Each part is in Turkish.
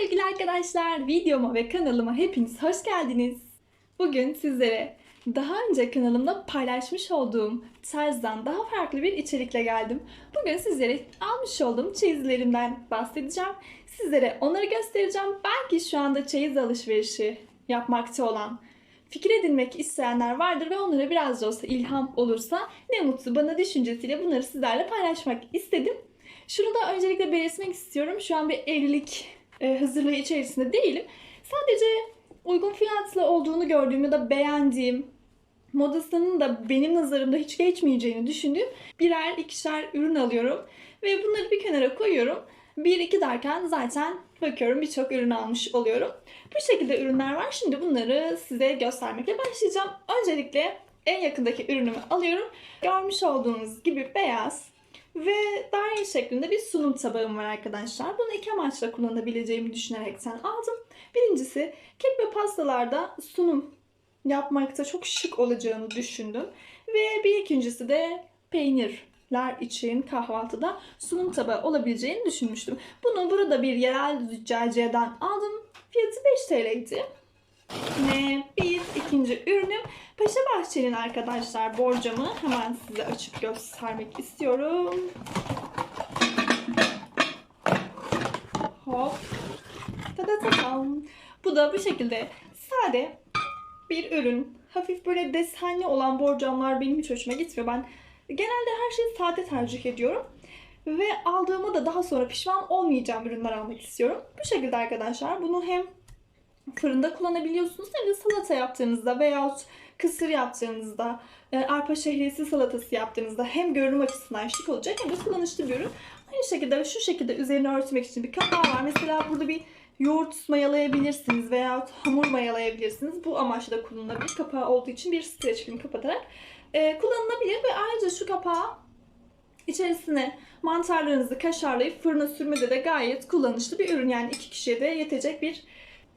sevgili arkadaşlar. Videoma ve kanalıma hepiniz hoş geldiniz. Bugün sizlere daha önce kanalımda paylaşmış olduğum tarzdan daha farklı bir içerikle geldim. Bugün sizlere almış olduğum çeyizlerimden bahsedeceğim. Sizlere onları göstereceğim. Belki şu anda çeyiz alışverişi yapmakta olan, fikir edinmek isteyenler vardır ve onlara biraz da olsa ilham olursa ne mutlu bana düşüncesiyle bunları sizlerle paylaşmak istedim. Şunu da öncelikle belirtmek istiyorum. Şu an bir evlilik e, hazırlığı içerisinde değilim. Sadece uygun fiyatlı olduğunu gördüğüm ya da beğendiğim, modasının da benim nazarımda hiç geçmeyeceğini düşündüğüm birer ikişer ürün alıyorum. Ve bunları bir kenara koyuyorum. Bir iki derken zaten bakıyorum birçok ürün almış oluyorum. Bu şekilde ürünler var. Şimdi bunları size göstermekle başlayacağım. Öncelikle en yakındaki ürünümü alıyorum. Görmüş olduğunuz gibi beyaz ve daire şeklinde bir sunum tabağım var arkadaşlar. Bunu iki amaçla kullanabileceğimi düşünerekten aldım. Birincisi kek ve pastalarda sunum yapmakta çok şık olacağını düşündüm. Ve bir ikincisi de peynirler için kahvaltıda sunum tabağı olabileceğini düşünmüştüm. Bunu burada bir yerel züccaciyeden aldım. Fiyatı 5 TL'ydi. Ve bir ikinci ürünüm Paşa Bahçe'nin arkadaşlar borcamı hemen size açıp göstermek istiyorum. Hop. Tada tadam. Bu da bu şekilde sade bir ürün. Hafif böyle desenli olan borcamlar benim hiç hoşuma gitmiyor. Ben genelde her şeyi sade tercih ediyorum. Ve aldığıma da daha sonra pişman olmayacağım ürünler almak istiyorum. Bu şekilde arkadaşlar bunu hem fırında kullanabiliyorsunuz hem de salata yaptığınızda veyahut kısır yaptığınızda, e, arpa şehriyesi salatası yaptığınızda hem görünüm açısından şık olacak hem de kullanışlı bir ürün. Aynı şekilde şu şekilde üzerine örtmek için bir kapağı var. Mesela burada bir yoğurt mayalayabilirsiniz veyahut hamur mayalayabilirsiniz. Bu amaçla da kullanılabilir. Kapağı olduğu için bir streç film kapatarak e, kullanılabilir ve ayrıca şu kapağı içerisine mantarlarınızı kaşarlayıp fırına sürmede de gayet kullanışlı bir ürün. Yani iki kişiye de yetecek bir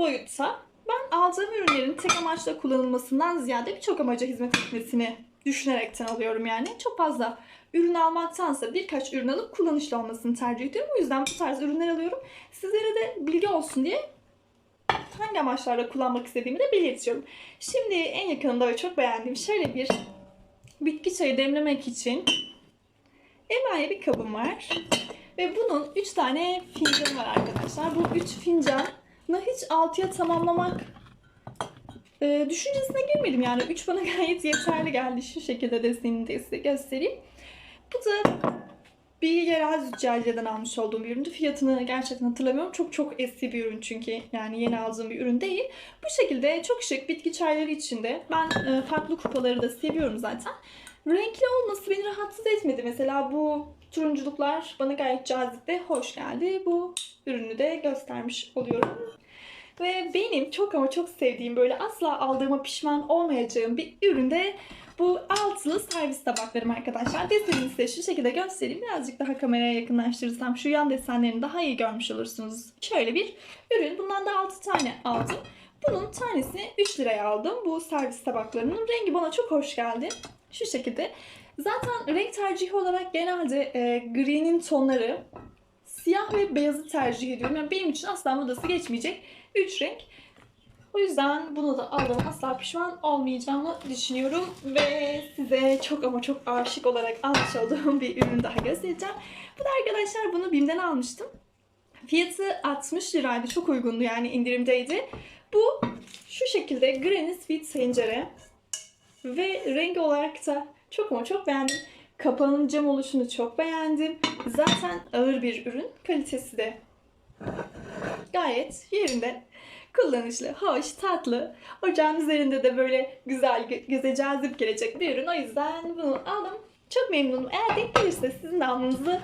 boyutta. Ben aldığım ürünlerin tek amaçla kullanılmasından ziyade birçok amaca hizmet etmesini düşünerekten alıyorum yani. Çok fazla ürün almaktansa birkaç ürün alıp kullanışlı olmasını tercih ediyorum. O yüzden bu tarz ürünler alıyorum. Sizlere de bilgi olsun diye hangi amaçlarla kullanmak istediğimi de belirtiyorum. Şimdi en yakınında ve çok beğendiğim şöyle bir bitki çayı demlemek için emaye bir kabım var. Ve bunun 3 tane fincanı var arkadaşlar. Bu 3 fincan hiç altıya tamamlamak e, düşüncesine girmedim. Yani 3 bana gayet yeterli geldi. Şu şekilde desenini de size göstereyim. Bu da bir yerel züccaciyeden almış olduğum bir üründü. Fiyatını gerçekten hatırlamıyorum. Çok çok eski bir ürün çünkü. Yani yeni aldığım bir ürün değil. Bu şekilde çok şık bitki çayları içinde. Ben e, farklı kupaları da seviyorum zaten. Renkli olması beni rahatsız etmedi. Mesela bu turunculuklar bana gayet cazip ve hoş geldi. Bu ürünü de göstermiş oluyorum. Ve benim çok ama çok sevdiğim böyle asla aldığıma pişman olmayacağım bir ürün de bu altılı servis tabaklarım arkadaşlar. Desenini size şu şekilde göstereyim. Birazcık daha kameraya yakınlaştırırsam şu yan desenlerini daha iyi görmüş olursunuz. Şöyle bir ürün. Bundan da 6 tane aldım. Bunun tanesini 3 liraya aldım. Bu servis tabaklarının rengi bana çok hoş geldi. Şu şekilde. Zaten renk tercihi olarak genelde e, gri'nin tonları siyah ve beyazı tercih ediyorum. Yani benim için asla modası geçmeyecek 3 renk. O yüzden bunu da aldım. Asla pişman olmayacağımı düşünüyorum. Ve size çok ama çok aşık olarak almış olduğum bir ürün daha göstereceğim. Bu da arkadaşlar bunu BİM'den almıştım. Fiyatı 60 liraydı. Çok uygundu yani indirimdeydi. Bu şu şekilde Granny Sweet tencere. Ve rengi olarak da çok ama çok beğendim. Kapağının cam oluşunu çok beğendim. Zaten ağır bir ürün. Kalitesi de gayet yerinde. Kullanışlı, hoş, tatlı. Ocağın üzerinde de böyle güzel, göze cazip gelecek bir ürün. O yüzden bunu aldım. Çok memnunum. Eğer denk gelirse sizin de almanızı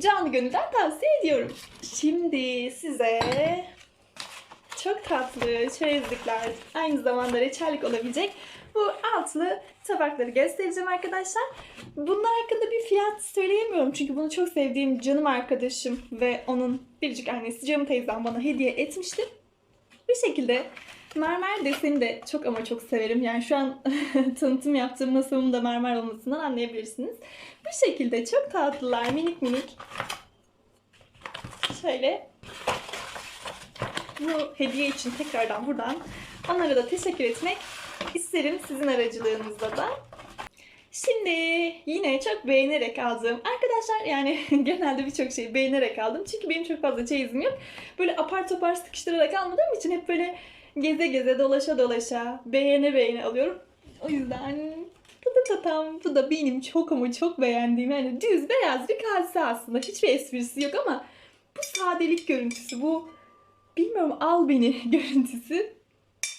canı gönülden tavsiye ediyorum. Şimdi size çok tatlı çerezlikler, aynı zamanda reçellik olabilecek bu altılı tabakları göstereceğim arkadaşlar. Bunlar hakkında bir fiyat söyleyemiyorum çünkü bunu çok sevdiğim canım arkadaşım ve onun biricik annesi Canım teyzem bana hediye etmişti. Bir şekilde mermer deseni de çok ama çok severim. Yani şu an tanıtım yaptığım masamın da mermer olmasından anlayabilirsiniz. Bu şekilde çok tatlılar, minik minik. Şöyle bu hediye için tekrardan buradan onlara da teşekkür etmek isterim sizin aracılığınızla da. Şimdi yine çok beğenerek aldığım arkadaşlar yani genelde birçok şeyi beğenerek aldım. Çünkü benim çok fazla çeyizim yok. Böyle apar topar sıkıştırarak almadığım için hep böyle geze geze dolaşa dolaşa beğene beğene alıyorum. O yüzden bu da tatam. Bu da benim çok ama çok beğendiğim yani düz beyaz bir kase aslında. Hiçbir esprisi yok ama bu sadelik görüntüsü bu bilmiyorum al beni görüntüsü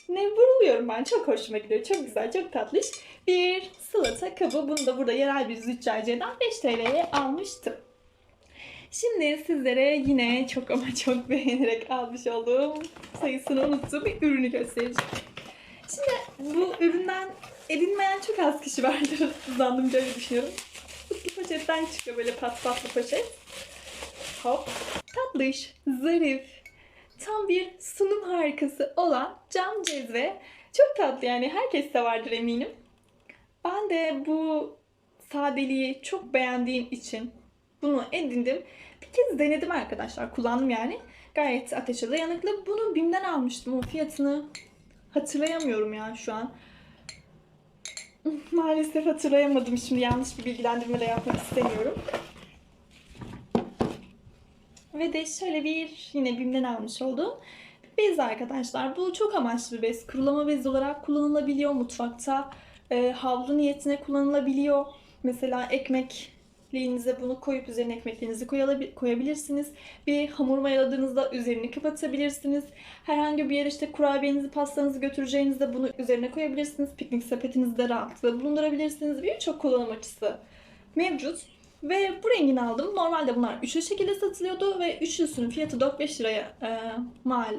ne vuruluyorum ben. Çok hoşuma gidiyor. Çok güzel, çok tatlış. Bir salata kabı. Bunu da burada yerel bir züccaciyeden 5 TL'ye almıştım. Şimdi sizlere yine çok ama çok beğenerek almış olduğum sayısını unuttuğum bir ürünü göstereceğim. Şimdi bu üründen edinmeyen çok az kişi vardır. Zannımca öyle düşünüyorum. Kutlu poşetten çıkıyor böyle pat patlı poşet. Hop. Tatlış, zarif, tam bir sunum harikası olan cam cezve. Çok tatlı yani herkes de vardır eminim. Ben de bu sadeliği çok beğendiğim için bunu edindim. Bir kez denedim arkadaşlar. Kullandım yani. Gayet ateşe dayanıklı. Bunu BİM'den almıştım. O fiyatını hatırlayamıyorum ya şu an. Maalesef hatırlayamadım. Şimdi yanlış bir bilgilendirme de yapmak istemiyorum. Ve de şöyle bir yine BİM'den almış olduğum bez arkadaşlar. Bu çok amaçlı bir bez. Kurulama bez olarak kullanılabiliyor mutfakta. E, havlu niyetine kullanılabiliyor. Mesela ekmekliğinize bunu koyup üzerine ekmekliğinizi koyabilirsiniz. Bir hamur mayaladığınızda üzerini kapatabilirsiniz. Herhangi bir yere işte kurabiyenizi, pastanızı götüreceğinizde bunu üzerine koyabilirsiniz. Piknik sepetinizde rahatlıkla bulundurabilirsiniz. Birçok kullanım açısı mevcut. Ve bu rengini aldım. Normalde bunlar üçlü şekilde satılıyordu ve üçlüsünün fiyatı 4-5 liraya e, mal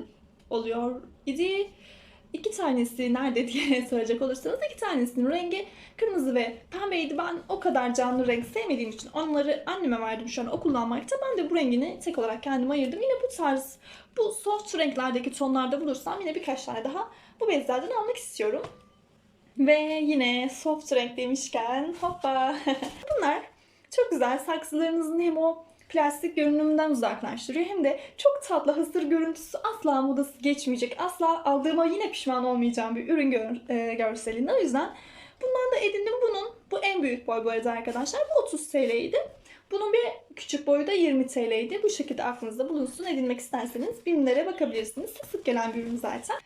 oluyor idi. İki tanesi nerede diye soracak olursanız iki tanesinin rengi kırmızı ve pembeydi. Ben o kadar canlı renk sevmediğim için onları anneme verdim şu an o kullanmakta. Ben de bu rengini tek olarak kendime ayırdım. Yine bu tarz bu soft renklerdeki tonlarda bulursam yine birkaç tane daha bu bezlerden almak istiyorum. Ve yine soft renk demişken hoppa bunlar çok güzel saksılarınızın hem o plastik görünümünden uzaklaştırıyor hem de çok tatlı hasır görüntüsü asla modası geçmeyecek. Asla aldığıma yine pişman olmayacağım bir ürün gör, e, görselinde. O yüzden bundan da edindim. Bunun bu en büyük boy bu arada arkadaşlar. Bu 30 TL'ydi. Bunun bir küçük boyu da 20 TL'ydi. Bu şekilde aklınızda bulunsun. Edinmek isterseniz BİM'lere bakabilirsiniz. Sık gelen bir ürün zaten.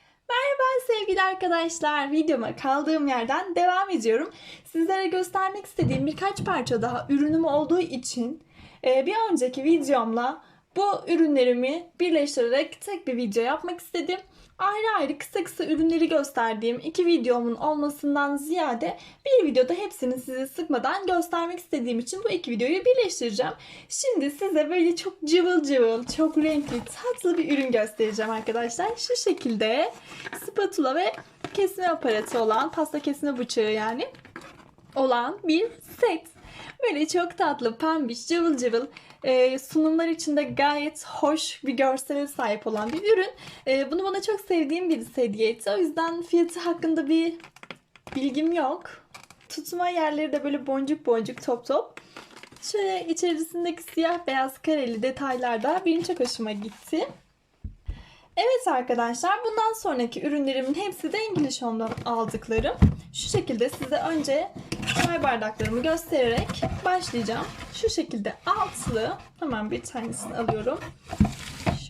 Sevgili arkadaşlar. Videoma kaldığım yerden devam ediyorum. Sizlere göstermek istediğim birkaç parça daha ürünüm olduğu için e, bir önceki videomla bu ürünlerimi birleştirerek tek bir video yapmak istedim. Ayrı ayrı kısa kısa ürünleri gösterdiğim iki videomun olmasından ziyade bir videoda hepsini size sıkmadan göstermek istediğim için bu iki videoyu birleştireceğim. Şimdi size böyle çok cıvıl cıvıl, çok renkli, tatlı bir ürün göstereceğim arkadaşlar. Şu şekilde spatula ve kesme aparatı olan, pasta kesme bıçağı yani olan bir set. Böyle çok tatlı, pembiş, cıvıl cıvıl e, sunumlar içinde gayet hoş bir görsele sahip olan bir ürün. E, bunu bana çok sevdiğim birisi hediye etti. O yüzden fiyatı hakkında bir bilgim yok. Tutma yerleri de böyle boncuk boncuk top top. Şöyle içerisindeki siyah beyaz kareli detaylar da benim çok hoşuma gitti. Evet arkadaşlar bundan sonraki ürünlerimin hepsi de İngiliz Home'dan aldıklarım. Şu şekilde size önce çay bardaklarımı göstererek başlayacağım. Şu şekilde altılı hemen bir tanesini alıyorum.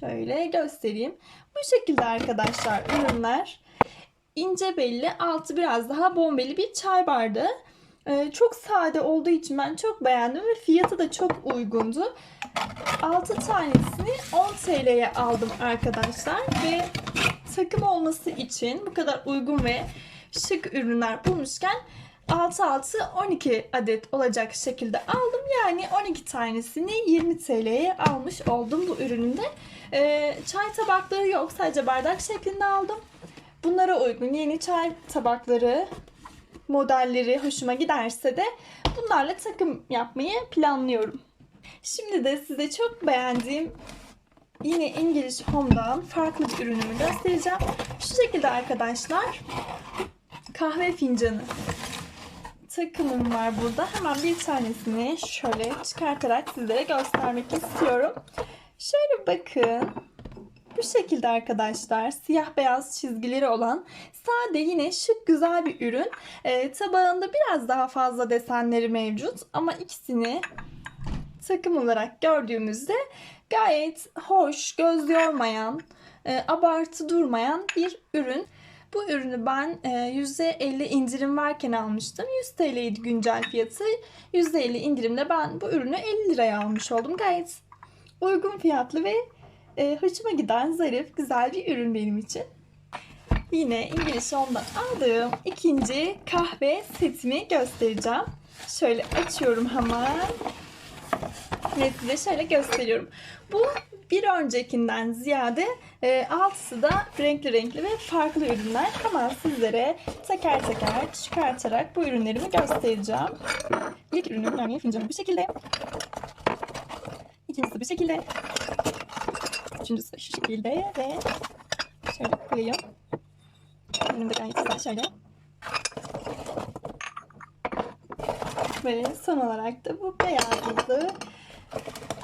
Şöyle göstereyim. Bu şekilde arkadaşlar ürünler ince belli altı biraz daha bombeli bir çay bardağı. Ee, çok sade olduğu için ben çok beğendim ve fiyatı da çok uygundu. 6 tanesini 10 TL'ye aldım arkadaşlar ve takım olması için bu kadar uygun ve şık ürünler bulmuşken 6 6 12 adet olacak şekilde aldım. Yani 12 tanesini 20 TL'ye almış oldum bu ürününde. Ee, çay tabakları yok sadece bardak şeklinde aldım. Bunlara uygun yeni çay tabakları modelleri hoşuma giderse de bunlarla takım yapmayı planlıyorum. Şimdi de size çok beğendiğim yine İngiliz Home'dan farklı bir ürünümü göstereceğim. Şu şekilde arkadaşlar kahve fincanı takımım var burada. Hemen bir tanesini şöyle çıkartarak sizlere göstermek istiyorum. Şöyle bakın. bu şekilde arkadaşlar. Siyah beyaz çizgileri olan sade yine şık güzel bir ürün. Ee, tabağında biraz daha fazla desenleri mevcut ama ikisini takım olarak gördüğümüzde gayet hoş, göz yormayan, e, abartı durmayan bir ürün. Bu ürünü ben e, %50 indirim varken almıştım. 100 TL'ydi güncel fiyatı. %50 indirimle ben bu ürünü 50 liraya almış oldum. Gayet uygun fiyatlı ve e, hoşuma giden zarif, güzel bir ürün benim için. Yine İngiliz Home'dan aldığım ikinci kahve setimi göstereceğim. Şöyle açıyorum hemen. Ve size şöyle gösteriyorum. Bu bir öncekinden ziyade e, altısı da renkli renkli ve farklı ürünler. Hemen sizlere teker teker çıkartarak bu ürünlerimi göstereceğim. İlk ürünüm yani fincanım bu şekilde. İkincisi bu şekilde. Üçüncüsü şu şekilde ve şöyle koyayım. Benim de gayet güzel şöyle. Ve son olarak da bu beyazlı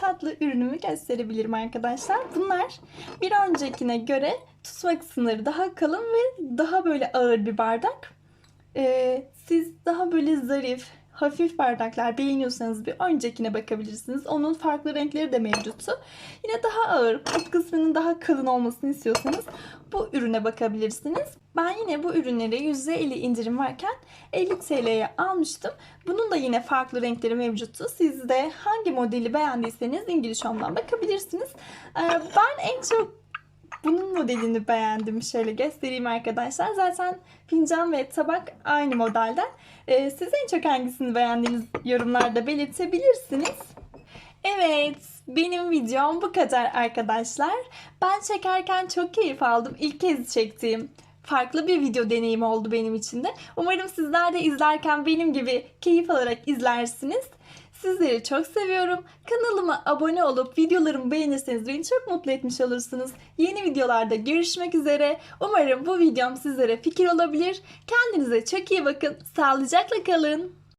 tatlı ürünümü gösterebilirim arkadaşlar. Bunlar bir öncekine göre tutma kısımları daha kalın ve daha böyle ağır bir bardak. Ee, siz daha böyle zarif, hafif bardaklar beğeniyorsanız bir öncekine bakabilirsiniz. Onun farklı renkleri de mevcuttu. Yine daha ağır, put kısmının daha kalın olmasını istiyorsanız bu ürüne bakabilirsiniz. Ben yine bu ürünleri %50 indirim varken 50 TL'ye almıştım. Bunun da yine farklı renkleri mevcuttu. Siz de hangi modeli beğendiyseniz İngiliz Home'dan bakabilirsiniz. Ee, Ben en çok bunun modelini beğendim. Şöyle göstereyim arkadaşlar. Zaten fincan ve tabak aynı modelden. Ee, Siz en çok hangisini beğendiğiniz yorumlarda belirtebilirsiniz. Evet, benim videom bu kadar arkadaşlar. Ben çekerken çok keyif aldım. İlk kez çektiğim farklı bir video deneyimi oldu benim için de. Umarım sizler de izlerken benim gibi keyif alarak izlersiniz. Sizleri çok seviyorum. Kanalıma abone olup videolarımı beğenirseniz beni çok mutlu etmiş olursunuz. Yeni videolarda görüşmek üzere. Umarım bu videom sizlere fikir olabilir. Kendinize çok iyi bakın. Sağlıcakla kalın.